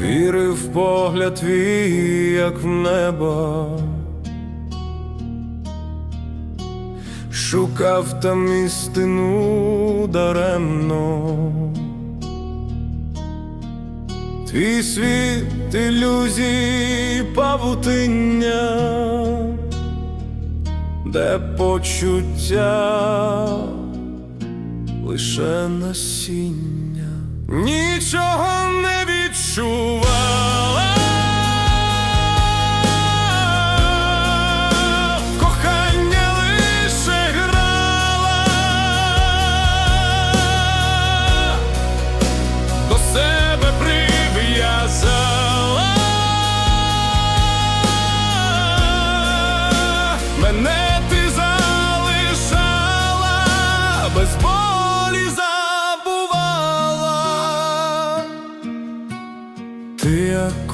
Вірив погляд твій, як в небо, шукав там істину даремно, твій світ ілюзій павутиння, де почуття лише насіння, нічого не відчувала.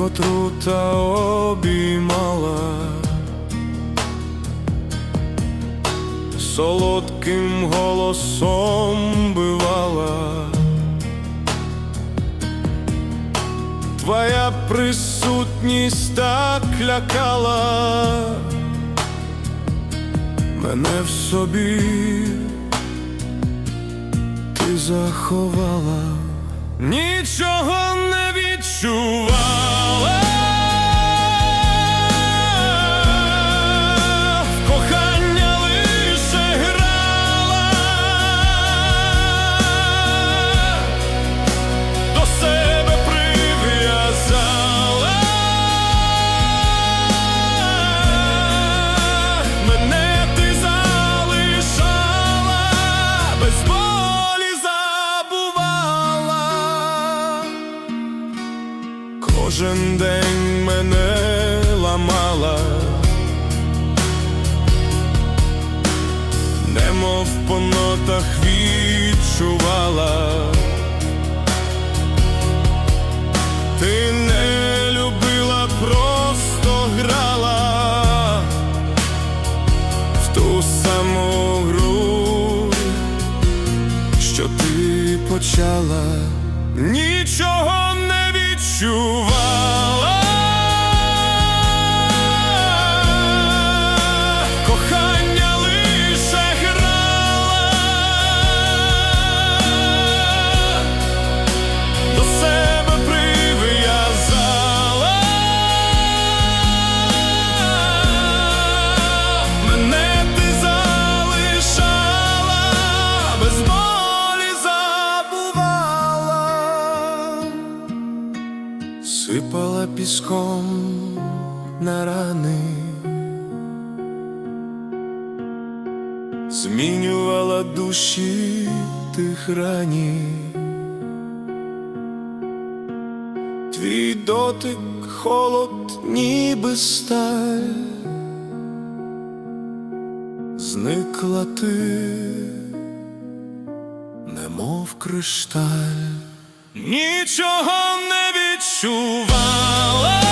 Отрута обіймала, солодким голосом бивала, твоя присутність так лякала, мене в собі ти заховала, нічого Кожен день мене ламала, немов по нотах відчувала. Ти не любила, просто грала в ту саму гру, що ти почала, нічого не відчувала. Сипала піском на рани, змінювала душі тих рані. Твій дотик, холод, ніби сталь, зникла ти, немов кришталь, нічого не відчувала.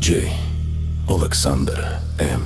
Діджей Олександр М.